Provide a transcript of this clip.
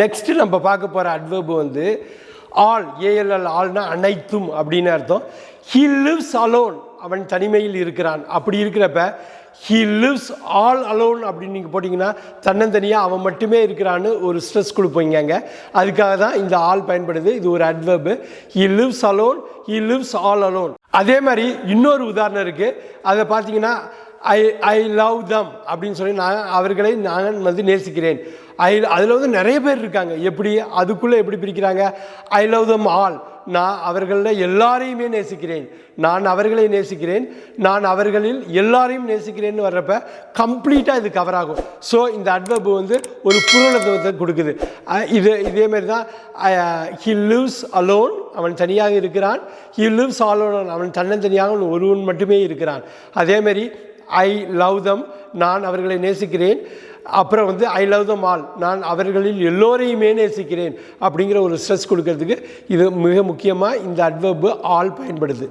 Next நம்ம பார்க்க போகிற அட்வர்பு வந்து ஆல் ஏஎல்எல் ஆல்னா அனைத்தும் அப்படின்னு அர்த்தம். ஹி லிவ்ஸ் அலோன் அவன் தனிமையில் இருக்கிறான். அப்படி இருக்கிறப்ப ஹி லிவ்ஸ் ஆல் அலோன் அப்படின்னு நீங்கள் போட்டிங்கன்னா தன்னந்தனியாக அவன் மட்டுமே இருக்கிறான்னு ஒரு ஸ்ட்ரெஸ் கொடுப்பீங்க அதுக்காக தான் இந்த ஆல் பயன்படுது. இது ஒரு adverb he lives alone he lives all alone அதே மாதிரி இன்னொரு உதாரணம் இருக்குது அதை பார்த்தீங்கன்னா ஐ ஐ லவ் தம் அப்படின்னு சொல்லி நான் அவர்களை நான் வந்து நேசிக்கிறேன். ஐ அதில் வந்து நிறைய பேர் இருக்காங்க. எப்படி அதுக்குள்ளே எப்படி பிரிக்கிறாங்க? ஐ லவ் தம் ஆல் நான் அவர்களில் எல்லாரையுமே நேசிக்கிறேன். நான் அவர்களை நேசிக்கிறேன். நான் அவர்களில் எல்லாரையும் நேசிக்கிறேன்னு வர்றப்ப கம்ப்ளீட்டாக இது கவர் ஆகும். ஸோ இந்த அட்வர்பு வந்து ஒரு புரணத்துவத்தை கொடுக்குது. இது இதே மாதிரி தான் ஹி லிவ்ஸ் அலோன் அவன் தனியாக இருக்கிறான். ஹி லிவ்ஸ் அலோன் அவன் தன்னந்தனியாக ஒருவன் மட்டுமே இருக்கிறான். அதேமாரி ஐ லவ் தம் நான் அவர்களை நேசிக்கிறேன். அப்புறம் வந்து ஐ லவ் தம் ஆல் நான் அவர்களில் எல்லோரையுமே நேசிக்கிறேன் அப்படிங்கிற ஒரு ஸ்ட்ரெஸ் கொடுக்கறதுக்கு இது மிக முக்கியமாக இந்த அட்வர்பு ஆல் பயன்படுது.